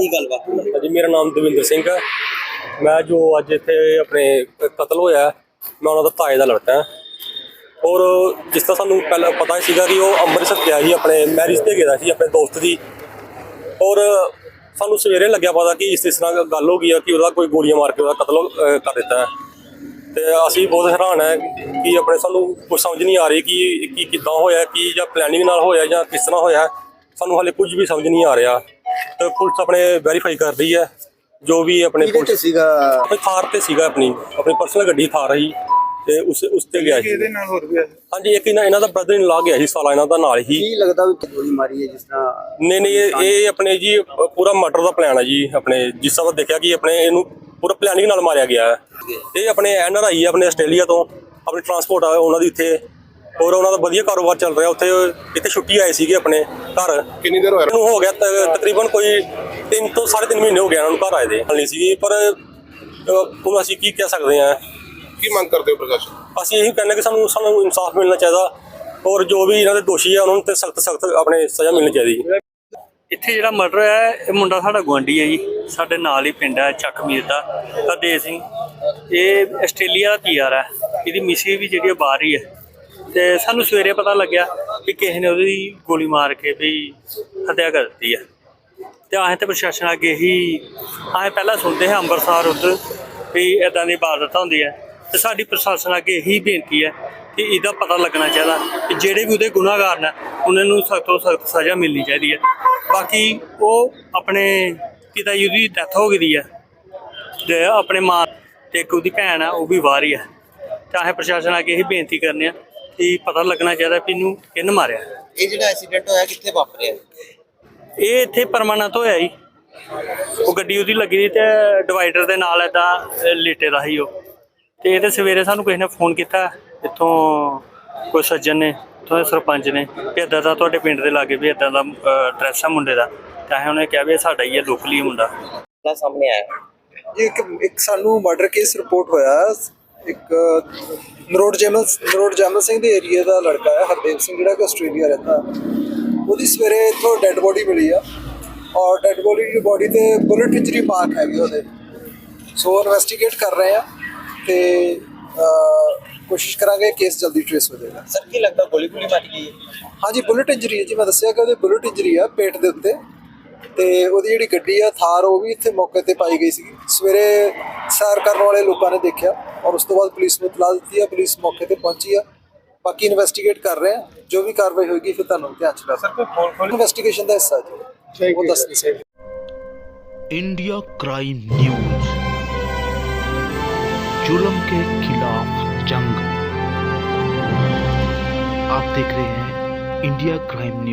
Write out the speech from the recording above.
ਕੀ ਗੱਲਬਾਤ ਹੋਈ? ਹਾਂਜੀ ਮੇਰਾ ਨਾਮ ਦਵਿੰਦਰ ਸਿੰਘ ਹੈ ਮੈਂ ਜੋ ਅੱਜ ਇੱਥੇ ਆਪਣੇ ਕਤਲ ਹੋਇਆ ਹੈ, ਮੈਂ ਉਹਨਾਂ ਦਾ ਤਾਏ ਦਾ ਲੜਕਾ ਹਾਂ ਔਰ ਜਿਸ ਤਰ੍ਹਾਂ ਸਾਨੂੰ ਪਹਿਲਾਂ ਪਤਾ ਹੀ ਸੀਗਾ ਕਿ ਉਹ ਅੰਮ੍ਰਿਤਸਰ ਗਿਆ ਸੀ ਆਪਣੇ ਮੈਰਿਜ ਤੇ ਗਿਆ ਸੀ ਆਪਣੇ ਦੋਸਤ ਦੀ। ਔਰ ਸਾਨੂੰ ਸਵੇਰੇ ਲੱਗਿਆ ਪਤਾ ਕਿ ਇਸ ਇਸ ਤਰ੍ਹਾਂ ਗੱਲ ਹੋ ਗਈ ਆ ਕਿ ਉਹਦਾ ਕੋਈ ਗੋਲੀਆਂ ਮਾਰ ਕੇ ਉਹਦਾ ਕਤਲ ਅਹ, ਕਰ ਦਿੱਤਾ ਹੈ। ਤੇ ਅਸੀਂ ਬਹੁਤ ਹੈਰਾਨ ਹੈ ਕਿ ਆਪਣੇ ਸਾਨੂੰ ਕੁਝ ਸਮਝ ਨਹੀਂ ਆ ਰਹੀ ਕਿ ਕੀ ਕਿੱਦਾਂ ਹੋਇਆ ਕੀ ਜਾਂ ਪਲੈਨਿੰਗ ਨਾਲ ਹੋਇਆ ਜਾਂ ਕਿਸ ਤਰ੍ਹਾਂ ਹੋਇਆ। ਸਾਨੂੰ ਹਾਲੇ ਕੁਝ ਵੀ ਸਮਝ ਨਹੀਂ ਆ ਰਿਹਾ। ਤੇ ਪੁਲਿਸ ਆਪਣੇ ਵੈਰੀਫਾਈ ਕਰ ਰਹੀ ਹੈ ਜੋ ਵੀ ਆਪਣੇ ਕਿਹਦੇ ਤੇ ਪੁਲਿਸ ਸੀਗਾ? ਆਪਣੀ ਥਾਰ ਤੇ ਸੀਗਾ ਆਪਣੀ ਆਪਣੀ ਪਰਸਨਲ ਗੱਡੀ ਥਾਰ ਰਹੀ ਤੇ ਉਸ ਉਸ ਤੇ ਗਿਆ ਸੀ। ਇਹਦੇ ਨਾਲ ਹੋਰ ਵੀ ਹੈ? ਹਾਂਜੀ ਇੱਕ ਇਹਨਾਂ ਇਹਨਾਂ ਦਾ ਬ੍ਰਦਰ ਇਨ ਲਾ ਗਿਆ ਸੀ ਸਾਲਾ ਇਹਨਾਂ ਦਾ ਨਾਲ ਹੀ। ਕੀ ਲੱਗਦਾ ਵੀ ਗੋਲੀ ਮਾਰੀ ਹੈ ਜਿਸ ਤਰ੍ਹਾਂ ਨਹੀਂ ਨਹੀਂ ਇਹ ਇਹ ਆਪਣੇ ਜੀ ਪੂਰਾ ਮਰਡਰ ਦਾ ਪਲਾਨ ਹੈ ਜੀ ਆਪਣੇ ਜਿਸ ਤਰ੍ਹਾਂ ਦੇਖਿਆ ਕਿ ਆਪਣੇ ਇਹਨੂੰ ਪੂਰਾ ਪਲੈਨਿੰਗ ਨਾਲ ਮਾਰਿਆ ਗਿਆ ਹੈ। ਇਹ ਆਪਣੇ ਐਨਆਰ ਆਈ ਆਪਣੇ ਆਸਟ੍ਰੇਲੀਆ ਤੋਂ ਆਪਣੀ ਟਰਾਂਸਪੋਰਟ ਆ ਉਹਨਾਂ ਦੀ ਇੱਥੇ। ਔਰ ਉਹਨਾਂ ਦਾ ਵਧੀਆ ਕਾਰੋਬਾਰ ਚੱਲ ਰਿਹਾ ਉੱਥੇ ਇੱਥੇ ਛੁੱਟੀ ਆਏ ਸੀਗੇ ਆਪਣੇ ਘਰ। ਕਿੰਨੀ ਦੇਰ ਹੋਇਆ? ਇਹਨੂੰ ਹੋ ਗਿਆ ਤ- ਤਕਰੀਬਨ ਕੋਈ 3 ਤੋਂ 3.5 ਮਹੀਨੇ ਹੋ ਗਏ ਇਹਨਾਂ ਨੂੰ ਘਰ ਆਏ ਦੇ। ਨਹੀਂ ਸੀਗੀ ਪਰ ਅਹ, ਹੁਣ ਅਸੀਂ ਕੀ ਕਹਿ ਸਕਦੇ ਹਾਂ। ਕੀ ਮੰਗ ਕਰਦੇ ਹੋ ਪ੍ਰਸ਼ਾਸਨ ਅਸੀਂ ਇਹੀ ਕਹਿੰਦੇ ਕਿ ਸਾਨੂੰ ਸਾਨੂੰ ਇਨਸਾਫ ਮਿਲਣਾ ਚਾਹੀਦਾ ਔਰ ਜੋ ਵੀ ਇਹਨਾਂ ਦੇ ਦੋਸ਼ੀ ਆ ਉਹਨਾਂ ਨੂੰ ਤੇ ਸਖਤ ਸਖਤ ਆਪਣੇ ਸਜ਼ਾ ਮਿਲਣੀ ਚਾਹੀਦੀ ਇੱਥੇ ਜਿਹੜਾ ਮਰਡਰ ਹੈ ਇਹ ਮੁੰਡਾ ਸਾਡਾ ਗੁਆਂਢੀ ਹੈ ਜੀ। ਸਾਡੇ ਨਾਲ ਹੀ ਪਿੰਡ ਹੈ ਚੱਕ ਮੀਰ ਦਾ ਹਰਦੇਵ ਸਿੰਘ। ਇਹ ਆਸਟ੍ਰੇਲੀਆ ਦਾ ਪੀਆਰ ਹੈ। ਇਹਦੀ ਮਿਸੀ ਵੀ ਜਿਹੜੀ ਉਹ ਬਾਹਰ ਹੀ ਹੈ। ਤੇ ਸਾਨੂੰ ਸਵੇਰੇ ਪਤਾ ਲੱਗਿਆ ਕਿ ਕਿਸੇ ਨੇ ਉਹਦੀ ਗੋਲੀ ਮਾਰ ਕੇ ਵੀ ਹੱਤਿਆ ਕਰ ਦਿੱਤੀ ਹੈ ਤੇ ਆਹ ਤੇ ਪ੍ਰਸ਼ਾਸਨ ਅੱਗੇ ਹੀ, ਆਹ ਪਹਿਲਾਂ ਸੁਣਦੇ ਹਾਂ ਅੰਮ੍ਰਿਤਸਰ ਉੱਧਰ ਵੀ ਇਦਾਂ ਦੀ ਇਬਾਦਤ ਹੁੰਦੀ ਹੈ ਤੇ ਸਾਡੀ ਪ੍ਰਸ਼ਾਸਨ ਅੱਗੇ ਹੀ ਬੇਨਤੀ ਹੈ ਕਿ ਇਹਦਾ ਪਤਾ ਲੱਗਣਾ ਚਾਹੀਦਾ ਕਿ ਜਿਹੜੇ ਵੀ ਉਹਦੇ ਗੁਨਾਹਗਾਰ ਨੇ, ਉਹਨਾਂ ਨੂੰ ਸਖਤ ਤੋਂ ਸਖਤ ਸਜ਼ਾ ਮਿਲਣੀ ਚਾਹੀਦੀ ਹੈ। ਬਾਕੀ ਉਹ ਆਪਣੇ ਪਿਤਾ ਜੀ ਦੀ ਡੈਥ ਹੋ ਗਈ ਹੈ ਤੇ ਆਪਣੇ ਮਾਂ ਤੇ ਇੱਕ ਉਹਦੀ ਭੈਣ ਆ, ਉਹ ਵੀ ਬਾਹਰ ਹੀ। ਹੈ ਚਾਹੇ ਪ੍ਰਸ਼ਾਸਨ ਅੱਗੇ ਹੀ ਬੇਨਤੀ ਕਰਨੇ ਆ ਕਿ ਪਤਾ ਲੱਗਣਾ ਚਾਹੀਦਾ ਵੀ ਇਹਨੂੰ ਕਿਹਨ ਮਾਰਿਆ। ਇਹ ਜਿਹੜਾ ਐਕਸੀਡੈਂਟ ਹੋਇਆ ਕਿੱਥੇ ਵਾਪਰਿਆ? ਇਹ ਇੱਥੇ ਪਰਮਾਨੈਂਟ ਹੋਇਆ ਜੀ। ਉਹ ਗੱਡੀ ਉਹਦੀ ਲੱਗੀ ਸੀ ਤੇ ਡਿਵਾਈਡਰ ਦੇ ਨਾਲ ਏਦਾਂ ਲੇਟੇ ਦਾ ਸੀ ਉਹ। ਤੇ ਇਹ ਤੇ ਸਵੇਰੇ ਸਾਨੂੰ ਕਿਸੇ ਨੇ ਫੋਨ ਕੀਤਾ ਇੱਥੋਂ ਕੋਈ ਸੱਜਣ ਨੇ ਦੇ ਸਰਪੰਚ ਨੇ ਕਿ ਇਦਾਂ ਦਾ ਤੁਹਾਡੇ ਪਿੰਡ ਦੇ ਲਾਗੇ ਵੀ ਇਦਾਂ ਦਾ ਐਡਰੈਸ ਆ ਮੁੰਡੇ ਦਾ। ਤਾਂ ਅਸੀਂ ਉਹਨੇ ਕਿਹਾ ਵੀ ਇਹ ਸਾਡਾ ਹੀ ਹੈ ਲੋਕਲੀ ਮੁੰਡਾ। ਦਾ ਸਾਹਮਣੇ ਆਇਆ। ਇੱਕ ਇੱਕ ਸਾਨੂੰ ਮਰਡਰ ਕੇਸ ਰਿਪੋਰਟ ਹੋਇਆ। ਇੱਕ ਨਰੋਡ ਜੈਮਲ ਨਰੋਡ ਜੈਮਲ ਸਿੰਘ ਦੇ ਏਰੀਆ ਦਾ ਲੜਕਾ ਹੈ ਹਰਦੇਵ ਸਿੰਘ ਜਿਹੜਾ ਕਿ ਆਸਟ੍ਰੇਲੀਆ ਰਹਿੰਦਾ ਉਹਦੀ ਸਵੇਰੇ ਇੱਥੋਂ ਡੈੱਡ ਬੋਡੀ ਮਿਲੀ ਆ ਔਰ ਡੈੱਡ ਬੋਡੀ ਦੀ ਬੋਡੀ ਤੇ ਬੁਲਟ ਇੰਜਰੀ ਮਾਰਕ ਹੈਗੇ ਉਹਦੇ। ਸੋ ਇਨਵੈਸਟੀਗੇਟ ਕਰ ਰਹੇ ਆ ਤੇ ਕੋਸ਼ਿਸ਼ ਕਰਾਂਗੇ ਕੇਸ ਜਲਦੀ ਟ੍ਰੇਸ ਹੋ ਜਾਏਗਾ। ਸਰ ਕੀ ਲੱਗਦਾ ਗੋਲੀ ਗੋਲੀ ਮਾਰੀ ਗਈ ਹੈ? ਹਾਂਜੀ ਬੁਲਟ ਇੰਜਰੀ ਹੈ ਜੀ। ਮੈਂ ਦੱਸਿਆ ਕਿ ਉਹਦੇ ਬੁਲਟ ਇੰਜਰੀ ਆ ਪੇਟ ਦੇ ਉੱਤੇ। ਤੇ ਉਹਦੀ ਜਿਹੜੀ ਗੱਡੀ ਆ ਥਾਰ ਉਹ ਵੀ ਇੱਥੇ ਮੌਕੇ ਤੇ ਪਾਈ ਗਈ ਸੀ ਸਵੇਰੇ ਸੈਰ ਕਰਨ ਵਾਲੇ ਲੋਕਾਂ ਨੇ ਦੇਖਿਆ। ਔਰ ਉਸ ਤੋਂ ਬਾਅਦ ਪੁਲਿਸ ਨੂੰ ਇਤਲਾਹ ਦਿੱਤੀ ਆ ਪੁਲਿਸ ਮੌਕੇ ਤੇ ਪਹੁੰਚੀ ਆ ਬਾਕੀ ਇਨਵੈਸਟੀਗੇਟ ਕਰ ਰਹੇ ਆ ਜੋ ਵੀ ਕਾਰਵਾਈ ਹੋਏਗੀ ਫਿਰ ਤੁਹਾਨੂੰ ਧਿਆਨ ਚ ਦੱਸ ਸਰ ਕੋਈ ਇਨਵੈਸਟੀਗੇਸ਼ਨ ਦਾ ਹਿੱਸਾ ਜੀ ਉਹ ਦੱਸ ਨਹੀਂ ਸਕਦੇ इंडिया क्राइम न्यूज जुल्म के खिलाफ जंग आप देख रहे हैं इंडिया क्राइम न्यूज